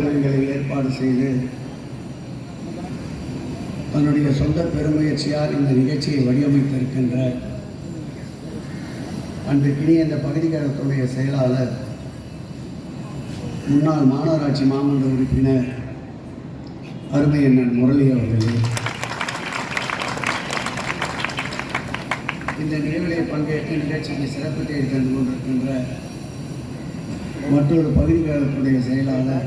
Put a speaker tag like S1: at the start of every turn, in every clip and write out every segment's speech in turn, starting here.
S1: செய்து தன்னுடைய சொந்த பெருமுயற்சியால் இந்த நிகழ்ச்சியை வடிவமைத்திருக்கின்ற அன்றைக்கினிய இந்த பகுதிகளத்துடைய செயலாளர் முன்னாள் மாநகராட்சி மாமன்ற உறுப்பினர் அருமை அண்ணன் முரளி அவர்களே. இந்த நிகழ்விலே பங்கேற்று நிகழ்ச்சிக்கு சிறப்பு தேடி தந்து கொண்டிருக்கின்ற மற்றொரு பகுதிகளத்துடைய செயலாளர்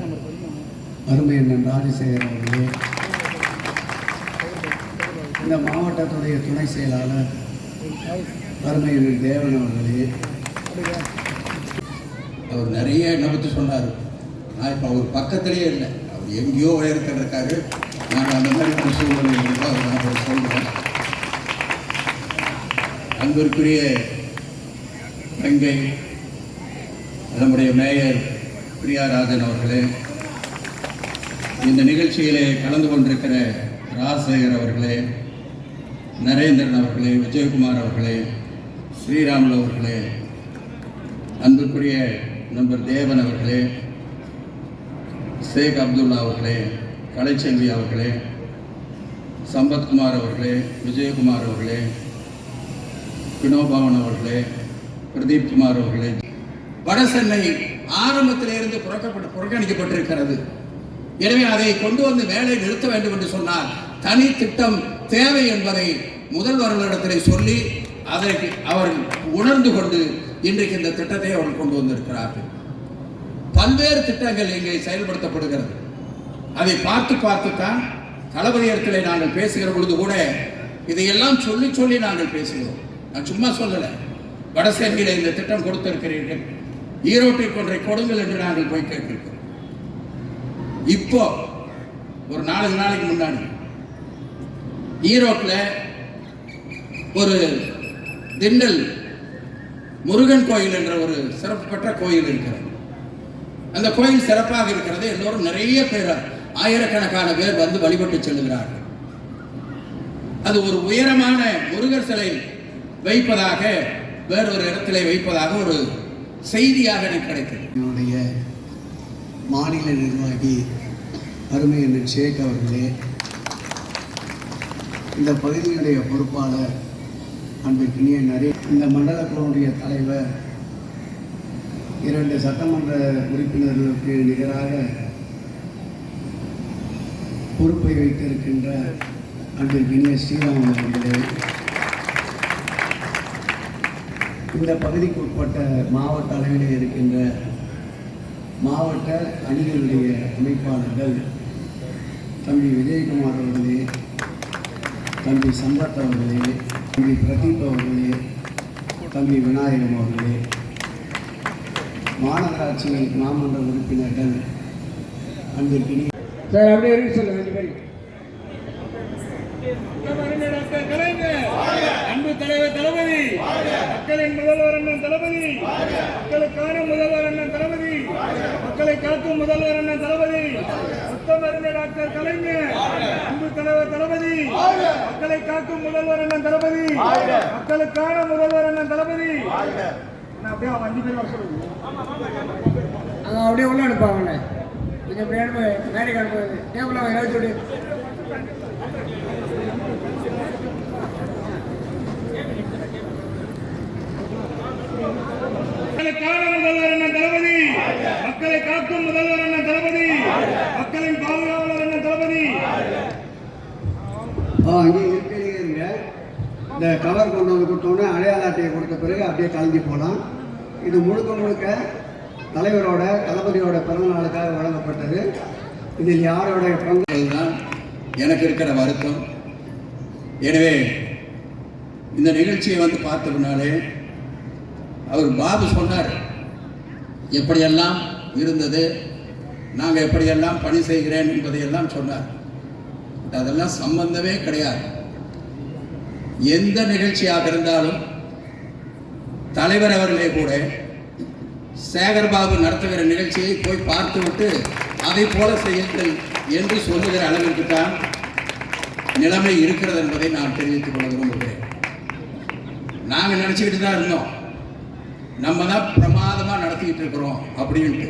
S1: அருமை அண்ணன் ராஜசேகர் அவர்களே. இந்த மாவட்டத்துடைய துணை செயலாளர் அருமை அண்ணன் தேவன் அவர்களே.
S2: அவர் நிறைய என்னை பற்றி சொன்னார். நான் இப்போ அவர் பக்கத்திலேயே இல்லை. அவர் எங்கேயோ உயரத்தில் இருக்காரு நான் அந்த மாதிரி ஒரு சூழ்நிலை இருந்தால் அவர் நான் சொல்கிறேன் அன்பிற்குரிய தங்கை நம்முடைய மேயர் பிரியாராஜன் அவர்களே. இந்த நிகழ்ச்சியிலே கலந்து கொண்டிருக்கிற ராஜசேகர் அவர்களே நரேந்திரன் அவர்களே விஜயகுமார் அவர்களே ஸ்ரீராமுலு அவர்களே அன்புக்குரிய நண்பர் தேவன் அவர்களே ஷேக் அப்துல்லா அவர்களே கலைச்செல்வி அவர்களே சம்பத்குமார் அவர்களே விஜயகுமார் அவர்களே வினோபவன் அவர்களே பிரதீப் குமார் அவர்களே. வடசென்னை ஆரம்பத்திலிருந்து புறக்கப்பட்டு புறக்கணிக்கப்பட்டிருக்கிறது. எனவே அதை கொண்டு வந்து வேலை நிறுத்த வேண்டும் என்று சொன்னால் தனி திட்டம் தேவை என்பதை முதல்வர்களிடத்திலே சொல்லி அதை அவர்கள் உணர்ந்து கொண்டு இன்றைக்கு இந்த திட்டத்தை அவர்கள் கொண்டு வந்திருக்கிறார்கள். பல்வேறு திட்டங்கள் இங்கே செயல்படுத்தப்படுகிறது. அதை பார்த்து பார்த்துத்தான் தளபதி இடத்துல நாங்கள் பேசுகிற பொழுது கூட இதையெல்லாம் சொல்லி சொல்லி நாங்கள் பேசுகிறோம். நான் சும்மா சொல்லலை. வடசேரியில் இந்த திட்டம் கொடுத்திருக்கிறீர்கள். ஈரோட்டில் கொன்றை கொடுங்கள் என்று நாங்கள் போய் கேட்டிருக்கிறோம். இப்போ ஒரு நாலு நாளைக்கு முன்னாடி ஈரோட்டில் ஒரு திண்டல் முருகன் கோயில் என்ற ஒரு சிறப்பு பெற்ற கோயில் இருக்கிறது. அந்த கோயில் சிறப்பாக இருக்கிறது எல்லோரும் நிறைய பேர் ஆயிரக்கணக்கான பேர் வந்து வழிபட்டு செல்கிறார்கள். அது ஒரு உயரமான முருகர் சிலை வைப்பதாக வேறொரு இடத்துல வைப்பதாக ஒரு செய்தியாக எனக்கு கிடைத்தது.
S1: என்னுடைய மாநில நிர்வாகி அருமை அண்ணன் ஷேக் அவர்களே இந்த பகுதியினுடைய பொறுப்பாளர் அன்பிற்கினிய நரே இந்த மண்டல குழுவுடைய தலைவர் இரண்டு சட்டமன்ற உறுப்பினர்களுக்கு நிகராக பொறுப்பை வைத்திருக்கின்ற அன்பிற்கினிய ஸ்ரீராம் அவர்களே இந்த பகுதிக்கு உட்பட்ட மாவட்ட அளவிலே இருக்கின்ற மாவட்ட அணிகளுடைய அமைப்பாளர்கள் தம்பி விஜயகுமார் அவர்களே தம்பி சம்பத் அவர்களே தம்பி பிரதீப் அவர்களே தம்பி விநாயகம் அவர்களே மாநகராட்சி மாமன்ற உறுப்பினர்கள் அன்பிற்கினி
S3: சார் அப்படியே இருக்கு சொல்லுங்க ரெண்டு பேரும்.
S4: அன்பு தலைவர் தளபதி மக்களின் முதல்வர் அண்ணன் தளபதி மக்களுக்கான முதல்வர் மக்களை காக்கும் முதல்வர் அண்ணன் தளபதி சுத்தமருந்த டாக்டர் கலைஞர் அன்பு தலைவர் தளபதி மக்களை காக்கும் முதல்வர் அண்ணன் தளபதி மக்களுக்கான முதல்வர் அண்ணன் தளபதி. அப்படியே அவன் அஞ்சு பேர் சொல்லுங்க.
S3: அங்கே அப்படியே உள்ள அனுப்பாங்க கொஞ்சம் அப்படியே அனுப்பு மேடைக்கு அனுப்புறது டேபிள் அவங்க ஏதாவது சொல்லி
S4: மக்களுக்கான முதல்வர் அண்ணன் தளபதி மக்களை காக்கும் முதல்வர் அண்ணன் தளபதி. மக்களின் பாதுகாவலர் அண்ணன் தளபதி.
S1: ஆ அங்கே இருக்கிறீங்க இந்த கவர் கொண்டு வந்து கொடுத்தோன்னே அடையாள அட்டையை கொடுத்த பிறகு அப்படியே கலந்து போகலாம் இது முழுக்க முழுக்க தலைவரோட தளபதியோட பிறந்த நாளுக்காக வழங்கப்பட்டது. இதில் யாரோட பங்கு?
S2: அதுதான் எனக்கு இருக்கிற வருத்தம். எனவே இந்த நிகழ்ச்சியை வந்து பார்த்ததுனாலே அவர் பாபு சொன்னார் எப்படியெல்லாம் இருந்தது. நாங்கள் எப்படியெல்லாம் பணி செய்கிறேன் என்பதையெல்லாம் சொன்னார். அதெல்லாம் சம்பந்தமே கிடையாது. எந்த நிகழ்ச்சியாக இருந்தாலும் தலைவர் அவர்களே கூட சேகர்பாபு நடத்துகிற நிகழ்ச்சியை போய் பார்த்துவிட்டு அதை போல செய்யுங்கள் என்று சொல்லுகிற அளவிற்கு தான் நிலைமை இருக்கிறது என்பதை நான் தெரிவித்துக் கொள்ள விரும்புகிறேன். நாங்கள் நினச்சிக்கிட்டு தான் இருந்தோம். நம்ம தான் பிரமாதமாக நடத்திக்கிட்டு இருக்கிறோம் அப்படின்ட்டு.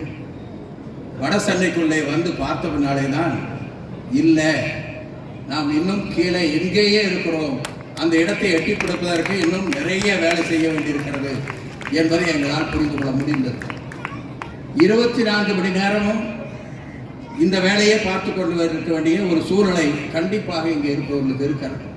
S2: வட சென்னைக்குள்ளே வந்து பார்த்த பின்னாலே தான் இல்லை. நாம் இன்னும் கீழே எங்கேயே இருக்கிறோம். அந்த இடத்தை எட்டி கொடுப்பதற்கு இன்னும் நிறைய வேலை செய்ய வேண்டியிருக்கிறது என்பதை எங்களால் புரிந்து கொள்ள முடிந்தது. இருபத்தி நான்கு மணி நேரமும் இந்த வேலையை பார்த்து கொண்டு இருக்க வேண்டிய ஒரு சூழலை கண்டிப்பாக இங்கே இருப்பவர்களுக்கு இருக்கிறது.